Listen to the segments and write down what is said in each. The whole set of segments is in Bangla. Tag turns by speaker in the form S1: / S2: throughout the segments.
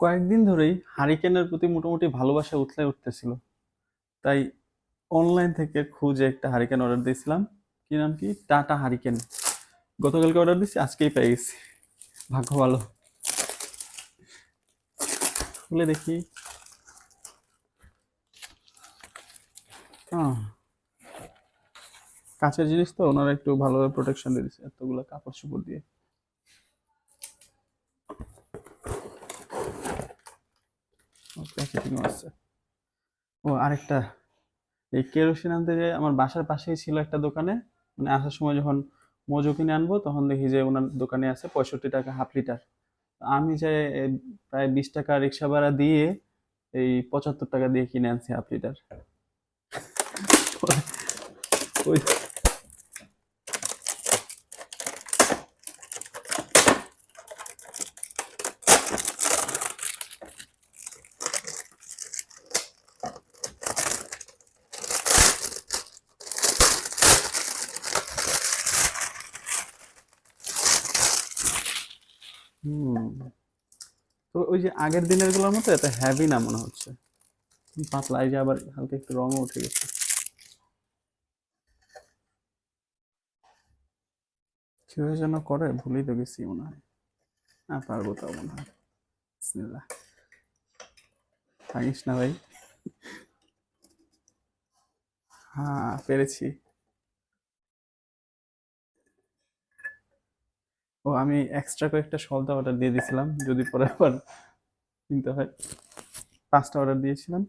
S1: কয়েকদিন ধরেই হারিকেনের প্রতি মোটামুটি ভালোবাসা উথলে উঠতেছিল। তাই অনলাইন থেকে খুঁজে একটা হারিকেন অর্ডার দিয়েছিলাম। কি নাম কি? Tata hurricane. গতকালকে অর্ডার দিয়েছি আজকেই পেয়ে গেছি। ভাগ্য ভালো। খুলে দেখি। কাঁচের জিনিস তো, ওনারা একটু ভালোভাবে প্রোটেকশন দিয়ে দিচ্ছে এতগুলো কাপড় চোপড় দিয়ে। প্যাকেটিং আছে। ও, আরেকটা। এই কেরোসিন আনতে যে আমার বাসার পাশেই ছিল একটা দোকানে মানে আসার সময় যখন মজু কিনে আনব, তখন দেখি যে ওনার দোকানে আছে পঁয়ষট্টি টাকা হাফ লিটার। আমি যে প্রায় বিশ টাকা রিক্সা ভাড়া দিয়ে এই পঁচাত্তর টাকা দিয়ে কিনে আনছি হাফ লিটার। ওই হুম। তো ওই যে আগের দিনেরগুলোর মতো এত হ্যাভি না মনে হচ্ছে। পাতলা এই যে আবার হালকা একটু রঙও উঠে গেছে। কীভাবে যেন করে, ভুলেই তো গেছি মনে হয়। না পারব তাও মনে হয়। থাকিস না ভাই। হ্যাঁ পেরেছি। ও, আমি এক্সট্রা কয়েকটা সলদা অর্ডার দিয়ে দিয়েছিলাম যদি পরে আবার কিনতে হয়। পাঁচটা অর্ডার দিয়েছিলাম।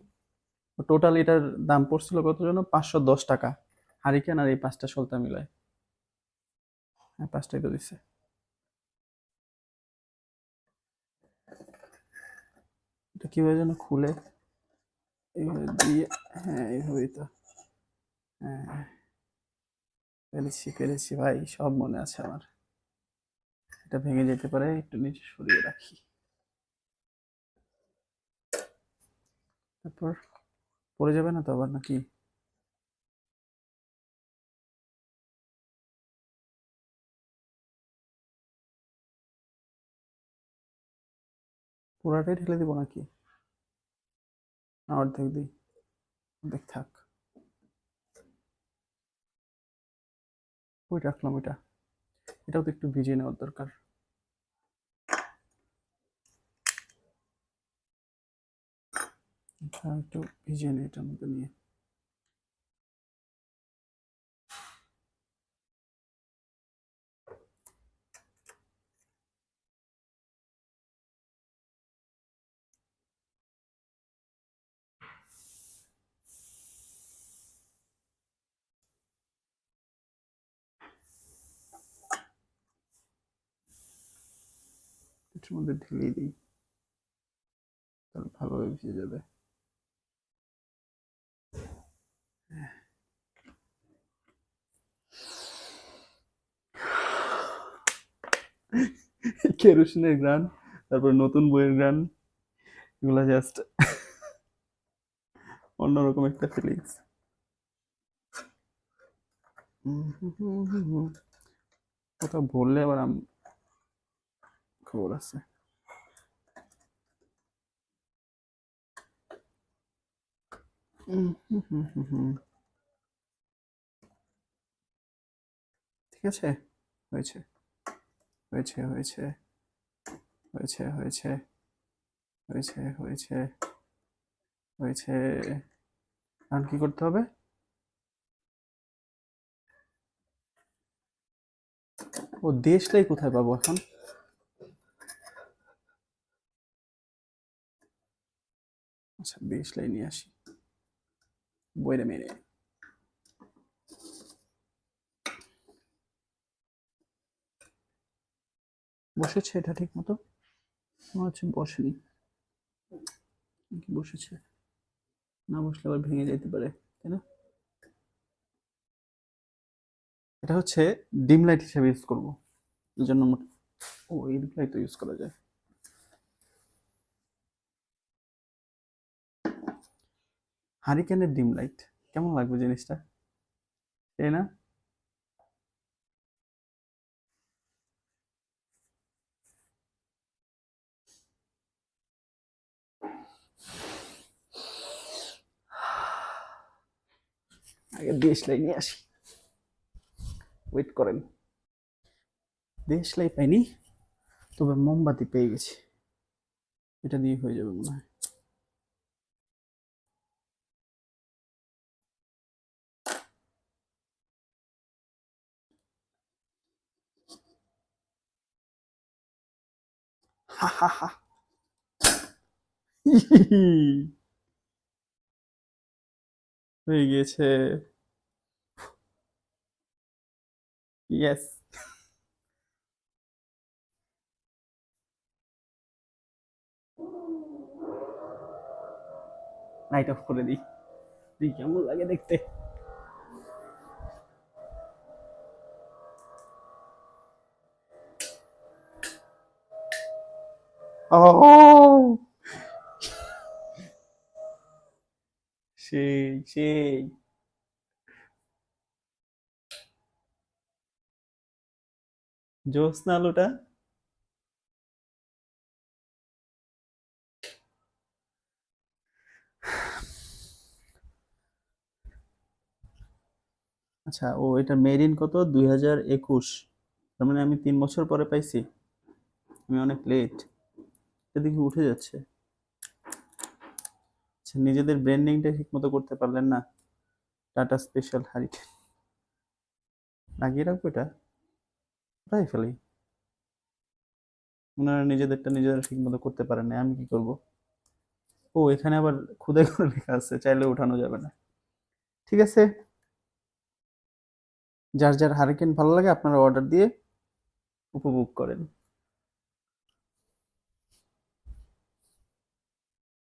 S1: টোটাল এটার দাম পড়ছিল কত জন্য পাঁচশো দশ টাকা। হারিকেন আর এই পাঁচটা সলতা মিলায়। হ্যাঁ পাঁচটাই তো দিচ্ছে এটা কীভাবে যেন খুলে? এইভাবে দিয়ে হ্যাঁ এইভাবেই তো। হ্যাঁ পেরেছি পেরেছি ভাই, সব মনে আছে আমার। এটা ভেঙে যেতে পারে, একটু নিচে সরিয়ে রাখি। তারপর পড়ে যাবে না তো আবার নাকি? পুরাটাই ঢেলে দিব নাকি? না, অর্ধেক দিই। অর্ধেক থাক। ওই রাখলাম ওইটা এটাও তো একটু ভিজিয়ে নেওয়ার দরকার। একটু ভিজিয়ে নিই এটার মধ্যে নিয়ে। এটার মধ্যে ঢেলে দিই। তাহলে ভালোভাবে ভিজে যাবে। কেরোসিনের গ্রান তারপর নতুন বইয়ের গ্রান এগুলা জাস্ট অন্যরকম একটা ফিলিংস ওটা বললে আবার আম খবর আছে। ঠিক আছে? হয়েছে। হয়েছে হয়েছে হয়েছে হয়েছে হয়েছে হয়েছে হয়েছে। এখন কি করতে হবে? ও দেশটাই কোথায় পাবো এখন? আচ্ছা দেশলাই নিয়ে আসি। বইটা মেরে বসেছে এটা ঠিক মতো? মনে হচ্ছে বসেনি। বসেছে? না বসলে আবার ভেঙে যেতে পারে, তাই না? এটা হচ্ছে ডিম লাইট হিসেবে ইউজ করব। এই জন্য ও, এই লাইট তো ইউজ করা যায়। হারিকেনের ডিম লাইট, কেমন লাগবে জিনিসটা? তাই না? আগে দেশলাই নিয়ে আসি। ওয়েট করেন। দেশলাই পাইনি, তবে মোমবাতি পেয়ে গেছি। এটা দিয়ে হয়ে যাবে মনে হয়। হা হা হা। হয়ে গিয়েছে। ইয়েস লাইট অফ করে দিই। দিই কেমন লাগে দেখতে? ও সেই সেই জ্যোৎস্না আলোটা আচ্ছা ও এটা মেরিন কত? দুই হাজার একুশ। তার মানে আমি তিন বছর পরে পাইছি। আমি অনেক লেট এদিকে উঠে যাচ্ছে। নিজেদের ব্র্যান্ডিংটা ঠিক মতো করতে পারলেন না। টাটা স্পেশাল হারিকেন লাগিয়ে রাখব এটা? ওটাই ফেলি? ওনারা নিজেদেরটা নিজেরা ঠিক মতো করতে পারেন না আমি কি করব? ও, এখানে আবার খুদাই করে লেখা আছে, চাইলে উঠানো যাবে না। ঠিক আছে। যার যার হারিকেন ভালো লাগে আপনারা অর্ডার দিয়ে উপভোগ করেন।